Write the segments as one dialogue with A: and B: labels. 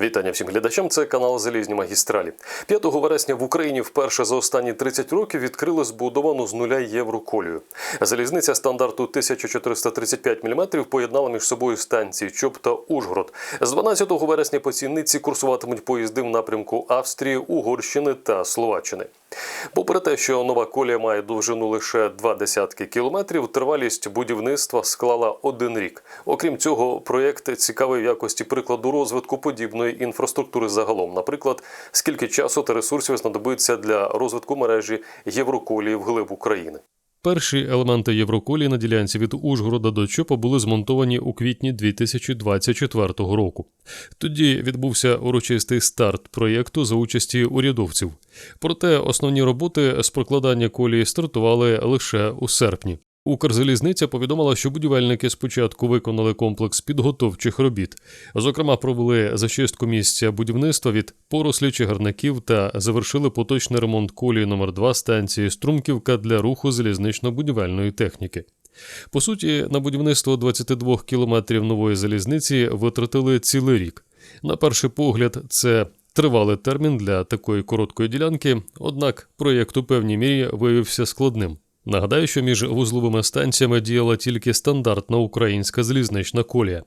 A: Вітання всім глядачам. Це канал Залізні магістралі. 5 вересня в Україні вперше за останні 30 років відкрили збудовану з нуля євроколію. Залізниця стандарту 1435 мм поєднала між собою станції Чоп та Ужгород. З 12 вересня по цінниці курсуватимуть поїзди в напрямку Австрії, Угорщини та Словаччини. Попри те, що нова колія має довжину лише два десятки кілометрів, тривалість будівництва склала один рік. Окрім цього, проєкт цікавий в якості прикладу розвитку подібної інфраструктури загалом. Наприклад, скільки часу та ресурсів знадобиться для розвитку мережі Євроколії вглиб України.
B: Перші елементи Євроколії на ділянці від Ужгорода до Чопа були змонтовані у квітні 2024 року. Тоді відбувся урочистий старт проєкту за участі урядовців. Проте основні роботи з прокладання колії стартували лише у серпні. Укрзалізниця повідомила, що будівельники спочатку виконали комплекс підготовчих робіт, зокрема, провели зачистку місця будівництва від порослі чагарників та завершили поточний ремонт колії номер 2 станції Струмківка для руху залізнично-будівельної техніки. По суті, на будівництво 22 кілометрів нової залізниці витратили цілий рік. На перший погляд, це тривалий термін для такої короткої ділянки, однак проєкт у певній мірі виявився складним. Нагадаю, що між вузловими станціями діяла тільки стандартна українська залізнична колія.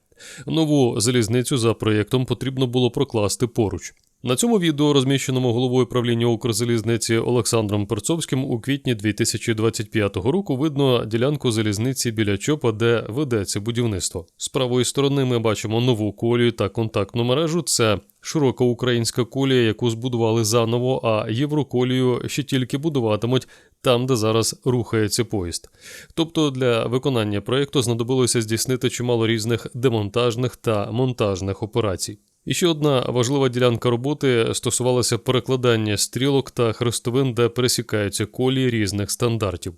B: Нову залізницю за проєктом потрібно було прокласти поруч. На цьому відео, розміщеному головою правління Укрзалізниці Олександром Перцовським, у квітні 2025 року видно ділянку залізниці біля Чопа, де ведеться будівництво. З правої сторони ми бачимо нову колію та контактну мережу. Це широка українська колія, яку збудували заново, а євроколію ще тільки будуватимуть там, де зараз рухається поїзд. Тобто для виконання проєкту знадобилося здійснити чимало різних демонтажних та монтажних операцій. І ще одна важлива ділянка роботи стосувалася перекладання стрілок та хрестовин, де пересікаються колії різних стандартів.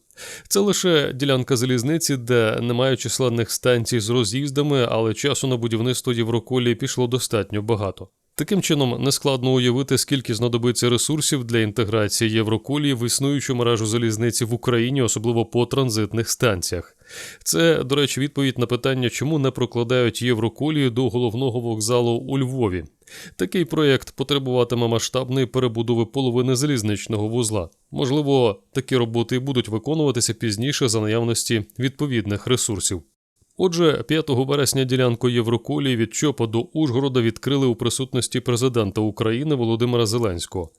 B: Це лише ділянка залізниці, де немає численних станцій з роз'їздами, але часу на будівництво Євроколії пішло достатньо багато. Таким чином, нескладно уявити, скільки знадобиться ресурсів для інтеграції Євроколії в існуючу мережу залізниці в Україні, особливо по транзитних станціях. Це, до речі, відповідь на питання, чому не прокладають Євроколію до головного вокзалу у Львові. Такий проєкт потребуватиме масштабної перебудови половини залізничного вузла. Можливо, такі роботи будуть виконуватися пізніше за наявності відповідних ресурсів. Отже, 5 вересня ділянку Євроколії від Чопа до Ужгорода відкрили у присутності президента України Володимира Зеленського.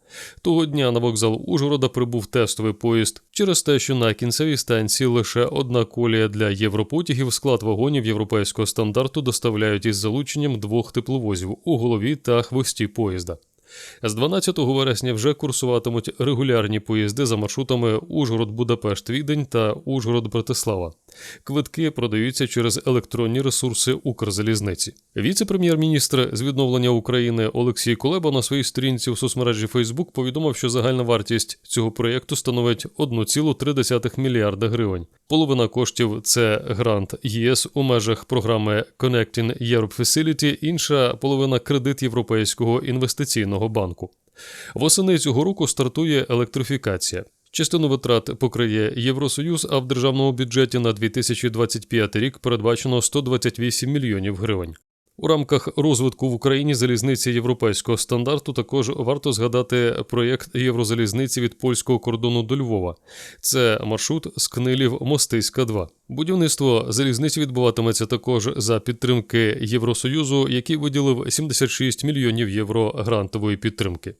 B: Того дня на вокзал Ужгорода прибув тестовий поїзд через те, що на кінцевій станції лише одна колія для європотягів склад вагонів європейського стандарту доставляють із залученням двох тепловозів у голові та хвості поїзда. З 12 вересня вже курсуватимуть регулярні поїзди за маршрутами Ужгород-Будапешт-Відень та Ужгород-Братислава. Квитки продаються через електронні ресурси Укрзалізниці. Віце-прем'єр-міністр з відновлення України Олексій Колеба на своїй сторінці у соцмережі Facebook повідомив, що загальна вартість цього проєкту становить 1,3 мільярда гривень. Половина коштів це грант ЄС у межах програми Connecting Europe Facility, інша половина кредит Європейського інвестиційного банку. Восени цього року стартує електрифікація. Частину витрат покриє Євросоюз, а в державному бюджеті на 2025 рік передбачено 128 мільйонів гривень. У рамках розвитку в Україні залізниці європейського стандарту також варто згадати проєкт Єврозалізниці від польського кордону до Львова. Це маршрут з Книлів Мостиська 2. Будівництво залізниці відбуватиметься також за підтримки Євросоюзу, який виділив 76 мільйонів євро грантової підтримки.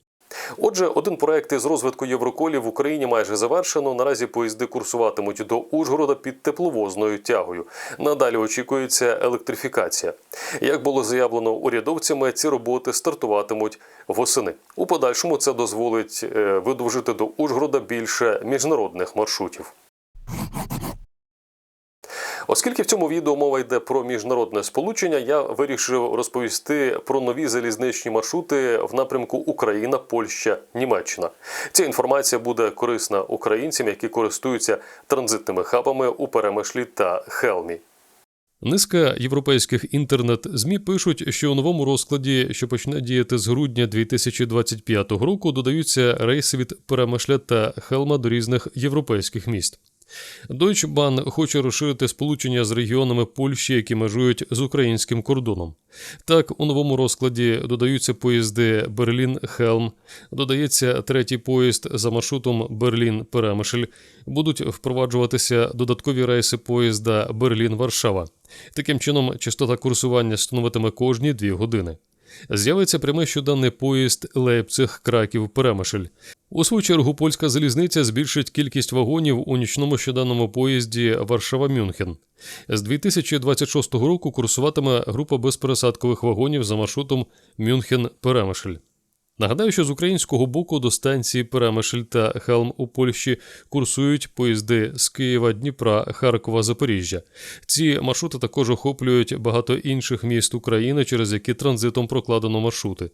A: Отже, один проект із розвитку Євроколів в Україні майже завершено. Наразі поїзди курсуватимуть до Ужгорода під тепловозною тягою. Надалі очікується електрифікація. Як було заявлено урядовцями, ці роботи стартуватимуть восени. У подальшому це дозволить е, видовжити до Ужгорода більше міжнародних маршрутів. Оскільки в цьому відео мова йде про міжнародне сполучення, я вирішив розповісти про нові залізничні маршрути в напрямку Україна, Польща, Німеччина. Ця інформація буде корисна українцям, які користуються транзитними хабами у Перемишлі та Хелмі.
B: Низка європейських інтернет-змі пишуть, що у новому розкладі, що почне діяти з грудня 2025 року, додаються рейси від Перемишля та Хелма до різних європейських міст. Deutsche Bahn хоче розширити сполучення з регіонами Польщі, які межують з українським кордоном. Так, у новому розкладі додаються поїзди Берлін-Хелм, додається третій поїзд за маршрутом Берлін-Перемишль, будуть впроваджуватися додаткові рейси поїзда Берлін-Варшава. Таким чином, частота курсування становитиме кожні дві години. З'явиться прямий щоденний поїзд Лейпциг Краків Перемишль. У свою чергу польська залізниця збільшить кількість вагонів у нічному щоденному поїзді Варшава-Мюнхен. З 2026 року курсуватиме група безпересадкових вагонів за маршрутом Мюнхен-Перемишль. Нагадаю, що з українського боку до станції Перемишль та Хелм у Польщі курсують поїзди з Києва, Дніпра, Харкова, Запоріжжя. Ці маршрути також охоплюють багато інших міст України, через які транзитом прокладено маршрути.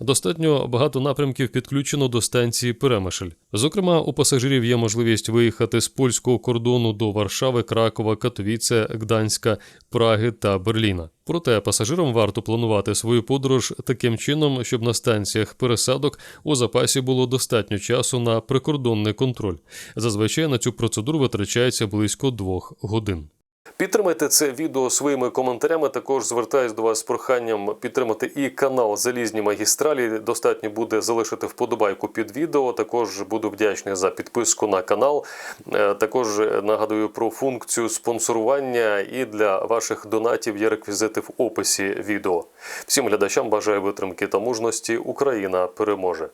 B: Достатньо багато напрямків підключено до станції Перемишль. Зокрема, у пасажирів є можливість виїхати з польського кордону до Варшави, Кракова, Катовіце, Гданська, Праги та Берліна. Проте пасажирам варто планувати свою подорож таким чином, щоб на станціях пересадок у запасі було достатньо часу на прикордонний контроль. Зазвичай на цю процедуру витрачається близько двох годин.
A: Підтримайте це відео своїми коментарями. Також звертаюсь до вас з проханням підтримати і канал Залізні магістралі. Достатньо буде залишити вподобайку під відео. Також буду вдячний за підписку на канал. Е, Також нагадую про функцію спонсорування і для ваших донатів є реквізити в описі відео. Всім глядачам бажаю витримки та мужності. Україна переможе.